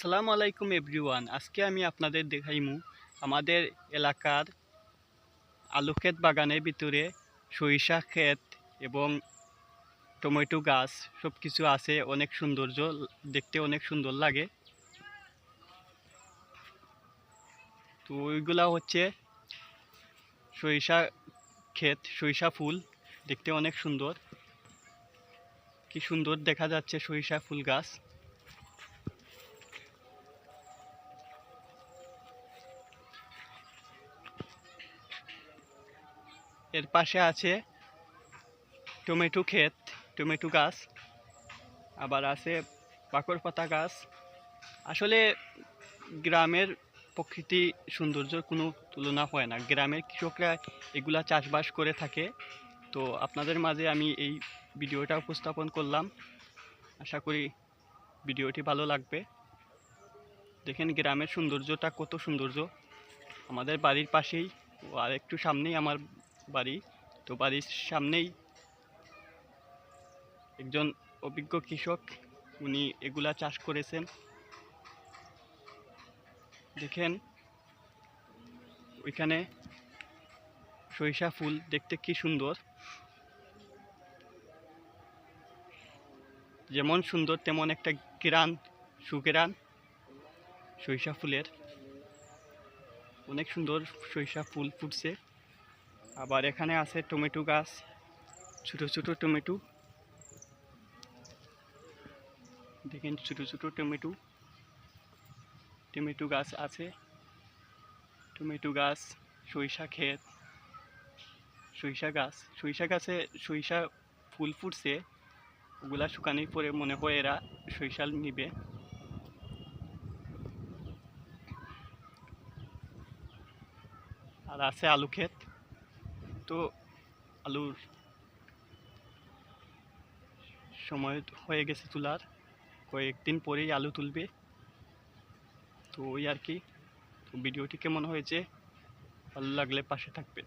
আসসালামু আলাইকুম এভরিওয়ান। আজকে আমি আপনাদের দেখাইমু আমাদের এলাকার আলু ক্ষেত বাগানের ভিতরে সরিষা ক্ষেত এবং টমেটো গাছ সব কিছু আছে, অনেক সৌন্দর্য, দেখতে অনেক সুন্দর লাগে। তো ওইগুলা হচ্ছে সরিষা ক্ষেত, সরিষা ফুল, দেখতে অনেক সুন্দর। কি সুন্দর দেখা যাচ্ছে সরিষা ফুল গাছ। এর পাশে আছে টমেটো ক্ষেত, টমেটো গাছ, আবার আছে বাকর পাতা গাছ। আসলে গ্রামের প্রকৃতি সৌন্দর্যের কোনো তুলনা হয় না। গ্রামের কৃষকরা এগুলা চাষবাস করে থাকে। তো আপনাদের মাঝে আমি এই ভিডিওটা উপস্থাপন করলাম। আশা করি ভিডিওটি ভালো লাগবে। দেখেন গ্রামের সৌন্দর্যটা কত সৌন্দর্য। আমাদের বাড়ির পাশেই আর একটু সামনেই আমার বাড়ি। তো বাড়ির সামনেই একজন অভিজ্ঞ কৃষক, উনি এগুলা চাষ করেছেন। দেখেন, ওইখানে সরিষা ফুল দেখতে কি সুন্দর। যেমন সুন্দর, তেমন একটা গ্রান সুগ্রান সরিষা ফুলের। অনেক সুন্দর সরিষা ফুল ফুটছে। আবার এখানে আছে টমেটো গাছ, ছোট ছোট টমেটো। দেখেন ছোট ছোট টমেটো। টমেটো গাছ আছে। টমেটো গাছ, সরিষা ক্ষেত। সরিষা গাছ, সরিষা গাছে সরিষা ফুল ফুটছে। ওগুলা শুকানোর পরে মনে হয় এরা সরিষা নিবে। আর আছে আলু ক্ষেত। তো আলুর সময় হয়ে গেছে তোলার। কয়েকদিন পরেই আলু তুলবে। তো ওই আর কি। তো ভিডিওটি কেমন হয়েছে? ভালো লাগলে পাশে থাকবেন।